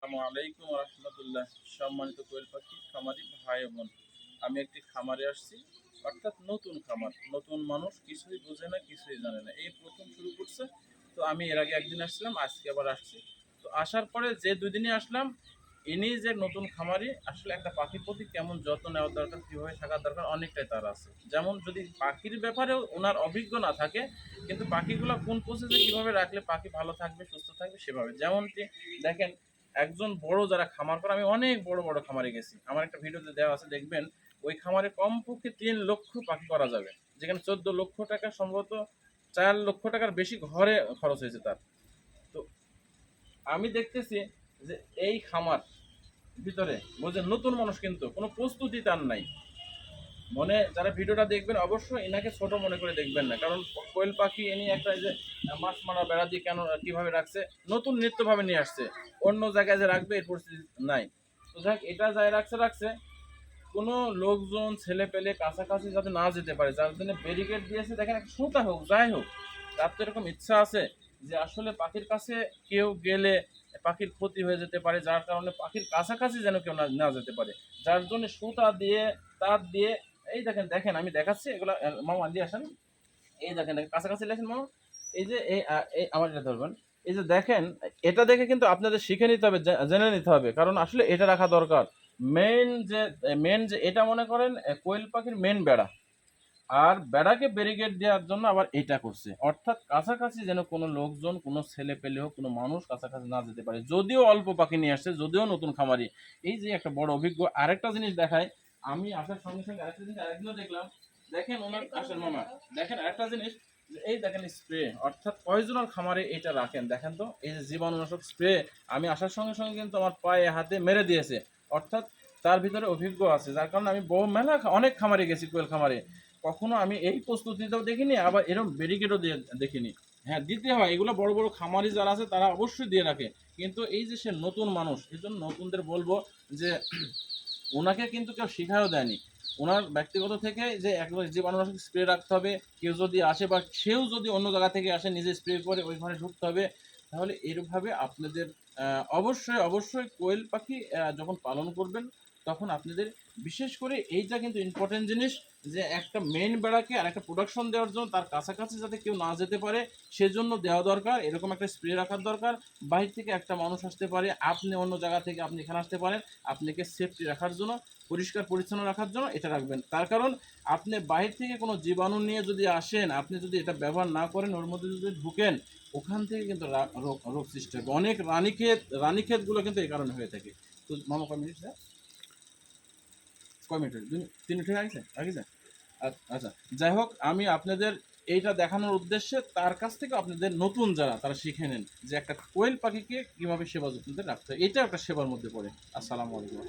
আসসালামু আলাইকুম রহমতুল্লাহ। সম্মানিত কোয়েল পাখি, খামারি ভাই বোন, আমি একটি খামারে আসছি, অর্থাৎ নতুন খামার, নতুন মানুষ, কিছুই বোঝে না, কিছুই জানে না। এই প্রথম শুরু করছে, তো আমি এর আগে একদিন আসছিলাম, আজকে আবার আসছি। তো আসার পরে যে দুই দিনই আসলাম, ইনি যে নতুন খামারি, আসলে একটা পাখির প্রতি কেমন যত্ন নেওয়ার দরকার, কীভাবে থাকার দরকার, অনেকটাই তার আছে। যেমন যদি পাখির ব্যাপারেও ওনার অভিজ্ঞ না থাকে, কিন্তু পাখিগুলো কোন প্রসেসে কীভাবে রাখলে পাখি ভালো থাকবে, সুস্থ থাকবে, সেভাবে। যেমনটি দেখেন একজন বড় যারা খামার করে, আমি অনেক বড় বড় খামারে গেছি। আমার একটা ভিডিওতে দেওয়া আছে, দেখবেন, ওই খামারে কমপক্ষে তিন লক্ষ পাখি করা যাবে। যেখানে চোদ্দ লক্ষ টাকা, সম্ভবত চার লক্ষ টাকার বেশি ঘরে খরচ হয়েছে তার। তো আমি দেখতেছি যে এই খামার ভিতরে বলছে নতুন মানুষ কিন্তু কোনো প্রস্তুতি তার নাই। মনে, যারা ভিডিওটা দেখবেন, অবশ্যই এনাকে ছোট মনে করে দেখবেন না। কারণ কোয়েল পাখি এনে একটা যে, মাছ মারা বেড়া দিয়ে কেন, কীভাবে রাখছে, নতুন নৃত্যভাবে নিয়ে আসছে, অন্য জায়গায় যে রাখবে, এর পরিস্থিতি নাই। তো যাক, এটা যায় রাখছে রাখছে। কোনো লোকজন ছেলে পেলে কাছাকাছি যাতে না যেতে পারে, যার জন্য ব্যারিকেড দিয়েছে, দেখেন একটা সুতা হোক, যাই হোক, তার তো এরকম ইচ্ছা আছে যে আসলে পাখির কাছে কেউ গেলে পাখির ক্ষতি হয়ে যেতে পারে, যার কারণে পাখির কাছাকাছি যেন কেউ না যেতে পারে। যার জন্য সুতা দিয়ে, তার দিয়ে এই দেখেন দেখেন আমি দেখাচ্ছি এগুলো মামা দিয়ে আসেন। এই দেখেন দেখেন, কাছাকাছি লেখেন মামা। এই যে এই আমার এটা ধরবেন। এই যে দেখেন এটা দেখে কিন্তু আপনাদের শিখে নিতে হবে জেনে নিতে হবে কারণ আসলে এটা রাখা দরকার। মেন যে মেন যে এটা মনে করেন কোয়েল পাখির মেন বেড়া। আর বেড়াকে ব্যারিকেড দেওয়ার জন্য আবার এটা করছে। অর্থাৎ কাছাকাছি যেন কোনো লোকজন কোনো ছেলে পেলে হোক কোনো মানুষ কাছাকাছি না যেতে পারে। যদিও অল্প পাখি নিয়ে আসছে যদিও নতুন খামারি। এই যে একটা বড় অভিজ্ঞ আরেকটা জিনিস দেখায় আমি আসার সঙ্গে সঙ্গে আরেকটা জিনিস আরেকদিনও দেখলাম। দেখেন ওনার আসেন মামা। দেখেন আরেকটা জিনিস, এই দেখেন স্প্রে অর্থাৎ কয়জনের খামারে এটা রাখেন। দেখেন তো, এই যে জীবাণুনাশক স্প্রে আমি আসার সঙ্গে সঙ্গে কিন্তু আমার পায়ে হাতে মেরে দিয়েছে। অর্থাৎ তার ভিতরে অভিজ্ঞ আছে, যার কারণে আমি বহু মেলা অনেক খামারে গেছি কোয়েল খামারে। কখনো আমি এই প্রস্তুতিটাও দেখিনি, আবার এরকম ব্যারিকেডও দিয়ে দেখিনি। হ্যাঁ দিতে হয়, এগুলো বড় বড় খামারি যারা আছে, তারা অবশ্যই দিয়ে রাখে। কিন্তু এই যে সে নতুন মানুষ এই জন্য নতুনদের বলব যে ওনাকে কিন্তু কেউ শেখাও দেয়নি। ওনার ব্যক্তিগত থেকে যে একবার জীবাণুনাশক স্প্রে রাখতে হবে, কেউ যদি আসে বা সেও যদি অন্য জায়গা থেকে আসে, নিজে স্প্রে করে ওই ঘরে ঢুকতে হবে, তাহলে এরভাবে আপনাদের অবশ্যই অবশ্যই কোয়েল পাখি যখন পালন করবেন তখন আপনাদের বিশেষ করে এইটা কিন্তু ইম্পর্টেন্ট জিনিস যে একটা মেন বেড়াকে আর একটা প্রোডাকশন দেওয়ার জন্য তার কাছাকাছি যাতে কেউ না যেতে পারে, সেজন্য দেওয়া দরকার, এরকম একটা স্প্রে রাখার দরকার। বাইরে থেকে একটা মানুষ আসতে পারে, আপনি অন্য জায়গা থেকে আপনি এখানে আসতে পারেন, আপনাকে সেফটি রাখার জন্য, পরিষ্কার পরিচ্ছন্ন রাখার জন্য এটা রাখবেন। তার কারণ, আপনি বাইরে থেকে কোনো জীবাণু নিয়ে যদি আসেন, আপনি যদি এটা ব্যবহার না করেন, ওর মধ্যে যদি ঢুকেন, ওখান থেকে কিন্তু রোগ সৃষ্টি হবে। অনেক রানীক্ষেত, রানীক্ষেতগুলো কিন্তু এই কারণে হয়ে থাকে। তো মামা স্যার? কয় মিনিট? তিন মিনিট হয়ে গেছে? গেছে আচ্ছা যাই হোক, আমি আপনাদের এইটা দেখানোর উদ্দেশ্যে তার কাছ থেকে আপনাদের নতুন যারা, তারা শিখে নেন যে একটা কোয়েল পাখিকে কীভাবে সেবা যত্নতে রাখতে এটা একটা সেবার মধ্যে পড়ে। আসসালামু আলাইকুম।